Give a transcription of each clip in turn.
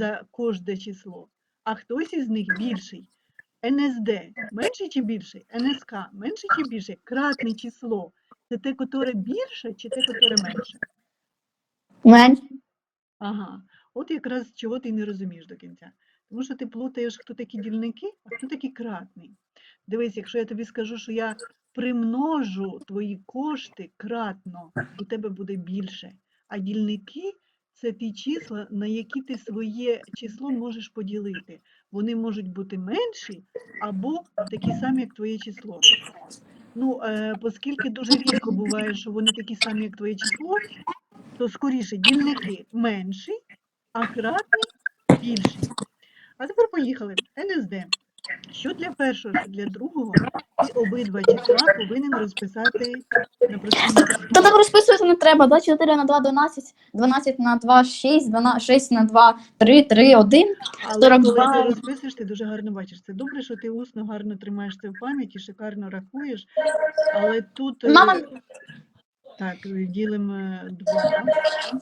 за кожне число, а хтось із них більший. НСД менший чи більший? НСК менший чи більший? Кратне число. Це те, котре більше, чи те, котре менше? Менше. Ага, от якраз чого ти не розумієш до кінця. Тому що ти плутаєш, хто такі дільники, а хто такий кратний. Дивись, якщо я тобі скажу, що я примножу твої кошти кратно, у тебе буде більше. А дільники це ті числа, на які ти своє число можеш поділити. Вони можуть бути менші або такі самі, як твоє число. Ну, е, оскільки дуже рідко буває, що вони такі самі, як твоє число, то скоріше дільники менші, а кратний більший. А тепер поїхали. НСД. Що для першого, що для другого, ти обидва числа повинен розписати на простій Та так розписувати не треба, 24 на 2 12, 12 на 2 6, 12, 6 на 2 3, 3, 1. Але коли ти розписуєш, ти дуже гарно бачиш. Це добре, що ти усно гарно тримаєш це в пам'яті, шикарно рахуєш. Але тут е, Мама- так, е, ділимо два.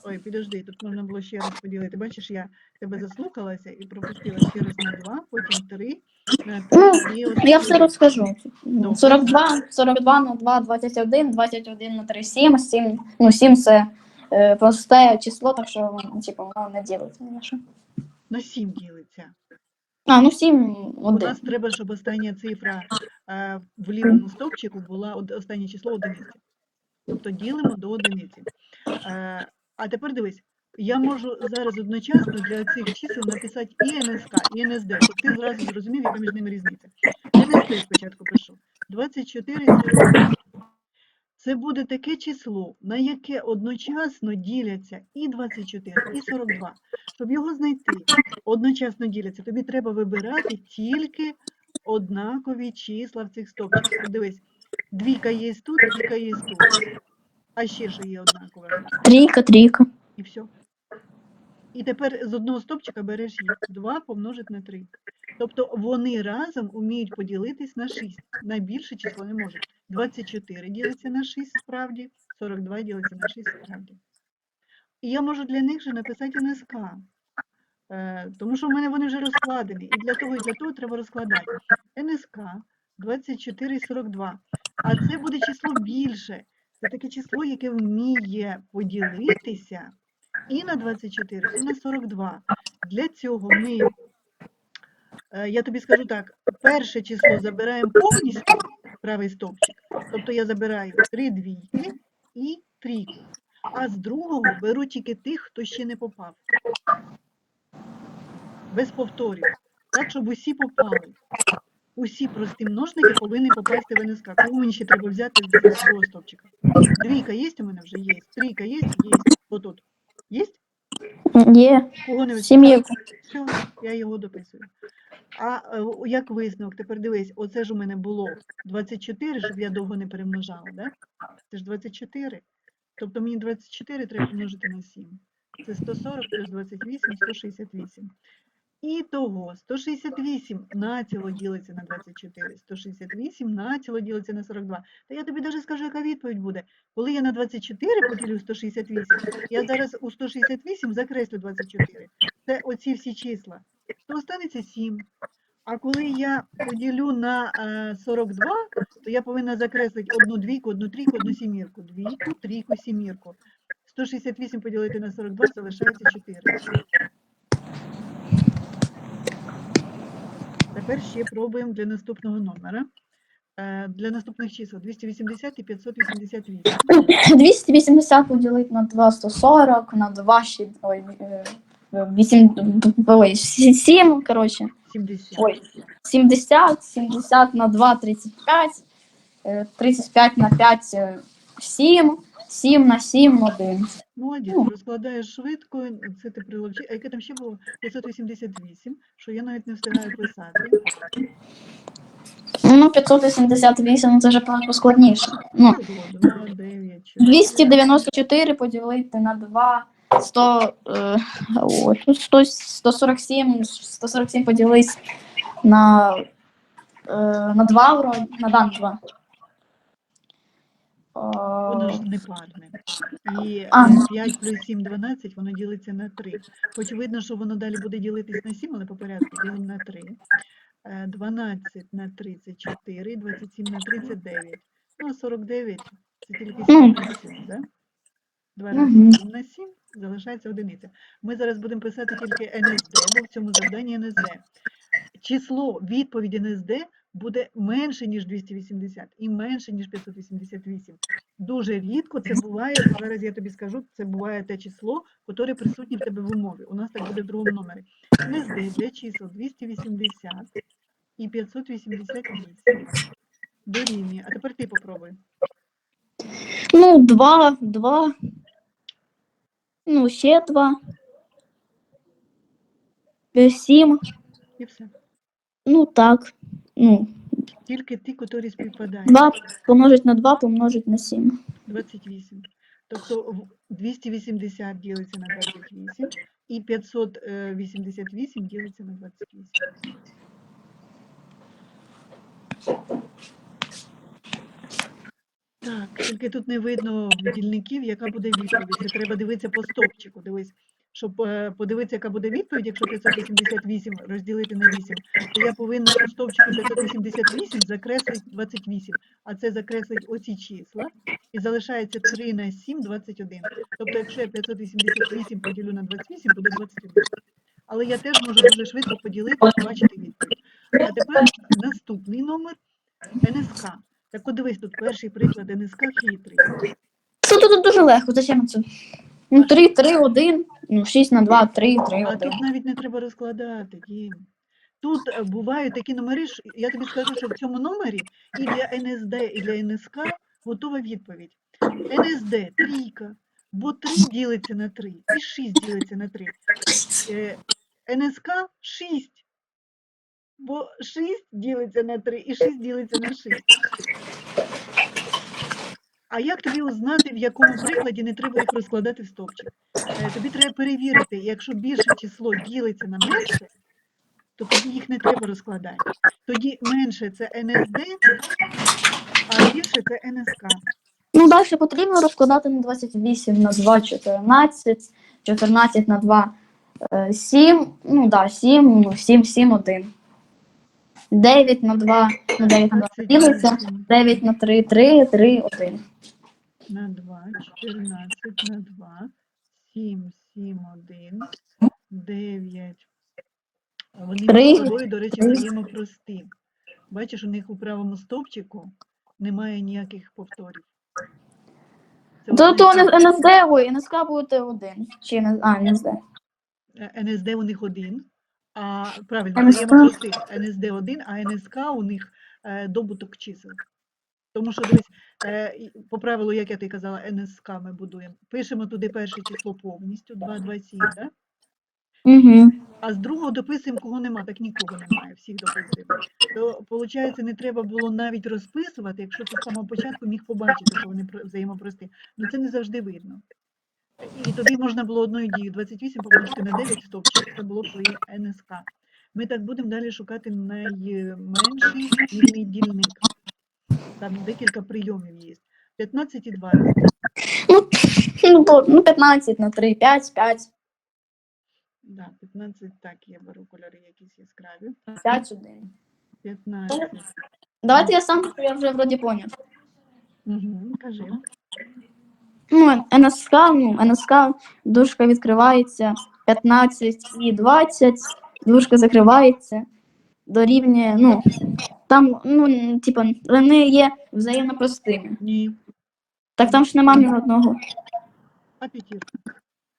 Ой, підожди, тут можна було ще раз поділити. Бачиш, я тебе заслухалася і пропустила ще раз на два, потім три, на Ну, три і от Я все розкажу. Добре. 42, 42 на 2, 21, 21 на 3, 7, 7, ну 7 це е, просте число, так що, ну, типу, воно не ділиться ні на що. на сім ділиться. А, ну 7, У 1. нас треба, щоб остання цифра е, в лівому стовпчику була од- останнє число одиниці. Тобто ділимо до одиниці. Е, а тепер дивись, я можу зараз одночасно для цих чисел написати і НСК, і НСД, щоб ти зразу зрозумів, яка між ними різниця. НСД спочатку пишу. 24 42. Це буде таке число, на яке одночасно діляться і 24, і 42. Щоб його знайти, одночасно діляться, тобі треба вибирати тільки однакові числа в цих стопчиках. Дивись, двійка є тут, двійка є тут. А ще що є однакове. Трійка, трійка. І все. І тепер з одного стопчика береш їх. 2 помножити на 3. Тобто вони разом вміють поділитись на 6. На більше число не можуть. 24 ділиться на 6 справді, 42 ділиться на 6 справді. І я можу для них же написати НСК. Е, тому що в мене вони вже розкладені. І для того, і для того треба розкладати. НСК 24 і 42. А це буде число більше. Це таке число, яке вміє поділитися і на 24, і на 42. Для цього ми, е, я тобі скажу так, перше число забираємо повністю правий стовпчик. Тобто я забираю три двійки і трійку. А з другого беру тільки тих, хто ще не попав. Без повторів. Так, щоб усі попали. Усі прості множники повинні попасти в НСК. Кого мені ще треба взяти з другого стовпчика? Двійка є у мене вже є. Трійка є, є. Отут. Є? Є. Кого не? Все, я його дописую. А е, як висновок, тепер дивись, оце ж у мене було 24, щоб я довго не перемножала, да? Це ж 24. Тобто мені 24 треба помножити на 7. Це 140 плюс 28, 168. І того 168 націло ділиться на 24, 168 націло ділиться на 42. Та я тобі навіть скажу, яка відповідь буде. Коли я на 24 поділю 168, я зараз у 168 закреслю 24. Це оці всі числа. То останеться 7. А коли я поділю на е, 42, то я повинна закреслити одну двійку, одну трійку, одну сімірку. Двійку, трійку, сімірку. 168 поділити на 42 залишається 4. Тепер ще пробуємо для наступного номера. Е, Для наступних чисел 280 і 588. 280 поділити на 2, 140, на 2, ще, ой, е, 8, ой, 7, коротше. 70. Ой, 70, 70 на 2, 35, е, 35 на 5, е, 7, 7 на 7, 1. Молодець, Ну. розкладаєш швидко, це ти приловчи. А яке там ще було? 588, що я навіть не встигаю писати. Ну, 588, ну, це вже поскладніше. Ну, Згодом, 9, 294 поділити на 2, 100, е, ой, тут 100, 147, 147 поділити на, е, на 2, вроді, на дан 2. Воно ж не парне. І А. е, 5 плюс 7 – 12, воно ділиться на 3. Хоч видно, що воно далі буде ділитись на 7, але по порядку ділимо на 3. Е, 12 на 34, 27 на 39. Ну, а 49 – це тільки 7 Ну. на 7, да? Два рази 7 на 7, залишається одиниця. Ми зараз будемо писати тільки НСД, бо в цьому завданні НСД. Число відповіді НСД буде менше, ніж 280 і менше, ніж 588. Дуже рідко це буває, зараз я тобі скажу, це буває те число, яке присутнє в тебе в умові. У нас так буде в другому номері. НСД для чисел 280 і 588 дорівнює. А тепер ти попробуй. Ну, два, два. Ну, ще два. Е, Сім. І все. Ну так. Ну, Тільки ті, які співпадають. два помножить на два, помножить на сім. 28. Тобто в- 280 ділиться на 28 і 588 ділиться на 28. Так, тільки тут не видно дільників, яка буде відповідь. Це треба дивитися по стовпчику. Дивись, щоб е, подивитися, яка буде відповідь, якщо 588 розділити на 8, то я повинна у стовпчику 588 закреслити 28, а це закреслить оці числа, і залишається 3 на 7, 21. Тобто, якщо я 588 поділю на 28, буде 21. Але я теж можу дуже швидко поділити і побачити відповідь. А тепер наступний номер НСК. Так от дивись, тут перший приклад НСК хитрий. Це тут дуже легко. Зачем це? Ну, три, три, один. Ну, шість на два, три, три, А один. тут навіть не треба розкладати, Дім. Тут е, бувають такі номери, що я тобі скажу, що в цьому номері і для НСД, і для НСК готова відповідь. НСД трійка, бо 3 ділиться на 3, і 6 ділиться на 3. Е, НСК 6, бо 6 ділиться на 3 і 6 ділиться на 6. А як тобі узнати, в якому прикладі не треба їх розкладати в стовпчик? Е, Тобі треба перевірити, якщо більше число ділиться на менше, то тоді їх не треба розкладати. Тоді менше це НСД, а більше це НСК. Ну, далі потрібно розкладати на 28 на 2, 14, 14 на 2, 7, ну да, 7, ну, 7, 7, 1. 9 на 2, ну 9 на 2 ділиться, 28 9 на 3, 3, 3, 1. на 2, 14 на 2, 7, 7, 1, 9. Вони між собою, до речі, взаємопрості. Бачиш, у них у правому стовпчику немає ніяких повторів. Це То, то НСД, ой, НСК буде 1. Чи не, а, НСД. Е, НСД у них один, а правильно. НСД один, а НСК у них е, добуток чисел. Тому що дивись, е, по правилу, як я ти казала, НСК ми будуємо. Пишемо туди перше число повністю, 2, 2, 7, да? Угу. а з другого дописуємо, кого нема, так нікого немає, всіх дописуємо. То, виходить, не треба було навіть розписувати, якщо ти з самого початку міг побачити, що вони про- взаємопрості. Ну це не завжди видно. І тобі можна було одною дією 28 помножити на 9 стовпчик, це було твоє НСК. Ми так будемо далі шукати найменший дільник. Там декілька прийомів є. 15 і 20. Ну, ну, ну, 15 на 3, 5, 5, Да, 15, так, я беру кольори якісь яскраві. 5, 1. 15. Давайте я сам, я вже вроді поняв. Угу, кажи. Ну, НСК, ну, НСК, дужка відкривається, 15 і 20, дужка закривається, дорівнює, ну, там, ну, типа, вони є взаємно простими. Ні. Так там ж нема ні одного. А п'ятірка.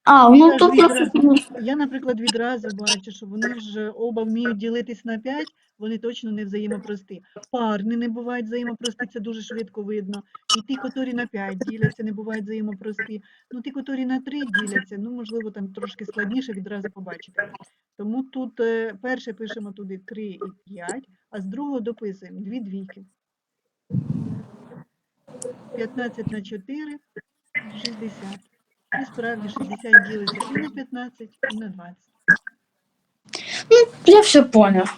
А, ну Я тут просто, ну, Я, наприклад, відразу бачу, що вони ж оба вміють ділитись на 5, вони точно не взаємопрості. Парні не бувають взаємопрості, це дуже швидко видно. І ті, котрі на 5 діляться, не бувають взаємопрості. Ну, ті, котрі на 3 діляться, ну, можливо, там трошки складніше відразу побачити. Тому тут е, перше пишемо туди 3 і 5, а з другого дописуємо дві двійки. 15 на 4 – 60. І справді 60 ділиться і на 15, і на 20. Ну, я все поняв.